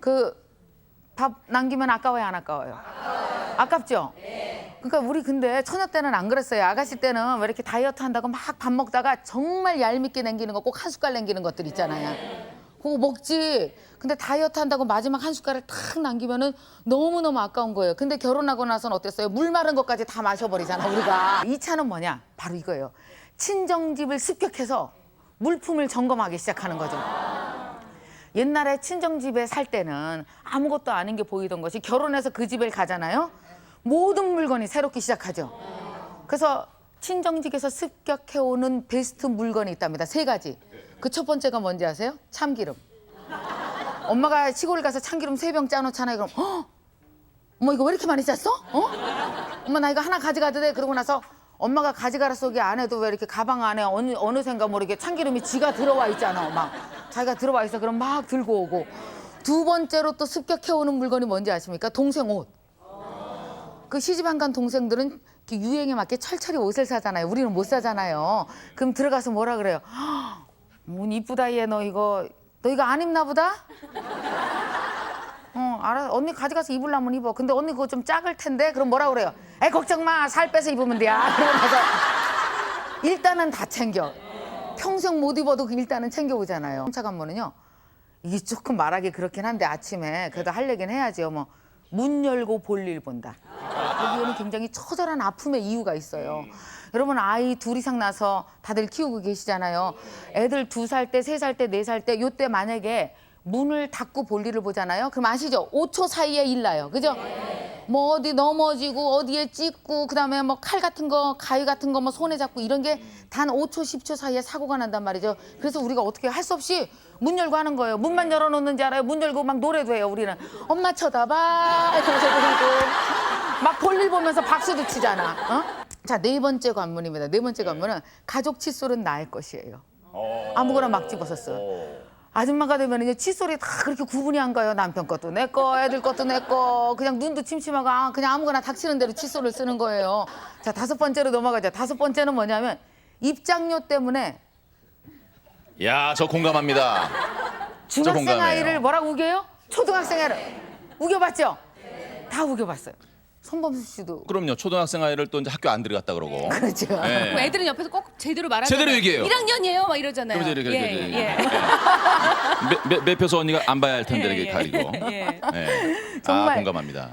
그 밥 남기면 아까워요, 안 아까워요? 아깝죠? 그러니까 우리 근데 처녀 때는 안 그랬어요. 아가씨 때는 왜 이렇게 다이어트 한다고 막 밥 먹다가 정말 얄밉게 남기는 거 꼭 한 숟갈 남기는 것들 있잖아요. 그거 먹지. 근데 다이어트 한다고 마지막 한 숟갈을 탁 남기면은 너무너무 아까운 거예요. 근데 결혼하고 나서는 어땠어요? 물 마른 것까지 다 마셔버리잖아, 우리가. 이 차는 뭐냐? 바로 이거예요. 친정집을 습격해서 물품을 점검하기 시작하는 거죠. 옛날에 친정 집에 살 때는 아무것도 아닌 게 보이던 것이 결혼해서 그 집에 가잖아요. 모든 물건이 새롭기 시작하죠. 그래서 친정 집에서 습격해 오는 베스트 물건이 있답니다. 세 가지. 그 첫 번째가 뭔지 아세요? 참기름. 엄마가 시골 가서 참기름 세 병 짜놓잖아요. 그럼 어? 엄마 이거 왜 이렇게 많이 짰어? 어? 엄마 나 이거 하나 가져가도 돼? 그러고 나서 엄마가 가져가라 속에 안에도 왜 이렇게 가방 안에 어느 어느샌가 모르게 참기름이 지가 들어와 있잖아. 막 자기가 들어와 있어. 그럼 막 들고 오고. 두 번째로 또 습격해 오는 물건이 뭔지 아십니까? 동생 옷. 그 시집 안 간 동생들은 유행에 맞게 철철히 옷을 사잖아요. 우리는 못 사잖아요. 그럼 들어가서 뭐라 그래요? 뭔 이쁘다 얘 너 이거 너 이거 안 입나 보다? 어 알아 언니 가져가서 입으려면 입어. 근데 언니 그거 좀 작을 텐데 그럼 뭐라 그래요? 에 걱정 마 살 빼서 입으면 돼야. 그러면서 일단은 다 챙겨. 평생 못 입어도 그 일단은 챙겨오잖아요. 차 간모는요. 이게 조금 말하기 그렇긴 한데 아침에 그래도 할 얘기는 해야지요. 뭐 문 열고 볼일 본다. 여기에는 굉장히 처절한 아픔의 이유가 있어요. 여러분 아이 둘 이상 나서 다들 키우고 계시잖아요. 애들 두 살 때, 세 살 때, 네 살 때, 요때 만약에 문을 닫고 볼일을 보잖아요. 그럼 아시죠? 5초 사이에 일 나요. 그죠? 뭐 어디 넘어지고 어디에 찍고 그다음에 뭐 칼 같은 거 가위 같은 거 뭐 손에 잡고 이런 게 단 5초 10초 사이에 사고가 난단 말이죠. 그래서 우리가 어떻게 할 수 없이 문 열고 하는 거예요. 문만 열어 놓는지 알아요. 문 열고 막 노래도 해요. 우리는 엄마 쳐다봐 막 볼일 보면서 박수도 치잖아. 어? 자 네 번째 관문입니다. 네 번째 관문은 가족 칫솔은 나의 것이에요. 아무거나 막 집어서 아줌마가 되면 이제 칫솔이 다 그렇게 구분이 안 가요. 남편 것도 내 거, 애들 것도 내 거. 그냥 눈도 침침하고 아, 그냥 아무거나 닥치는 대로 칫솔을 쓰는 거예요. 자, 다섯 번째로 넘어가죠. 다섯 번째는 뭐냐면 입장료 때문에 야, 저 공감합니다. 중학생 공감해요. 아이를 뭐라고 우겨요? 초등학생 아이를 우겨봤죠? 다 우겨봤어요. 손범수 씨도 그럼요. 초등학생 아이를 또 이제 학교 안 들어갔다 그러고. 그렇죠. 예. 그럼 애들은 옆에서 꼭 제대로 말하잖아요. 제대로 얘기해요. 1학년이에요, 막 이러잖아요. 그럼 이제 이렇게 예, 이렇게 예. 매, 매, 매표소 언니가 안 봐야 할 텐데 예, 이렇게 예. 가리고. 예. 예. 아, 정말. 공감합니다.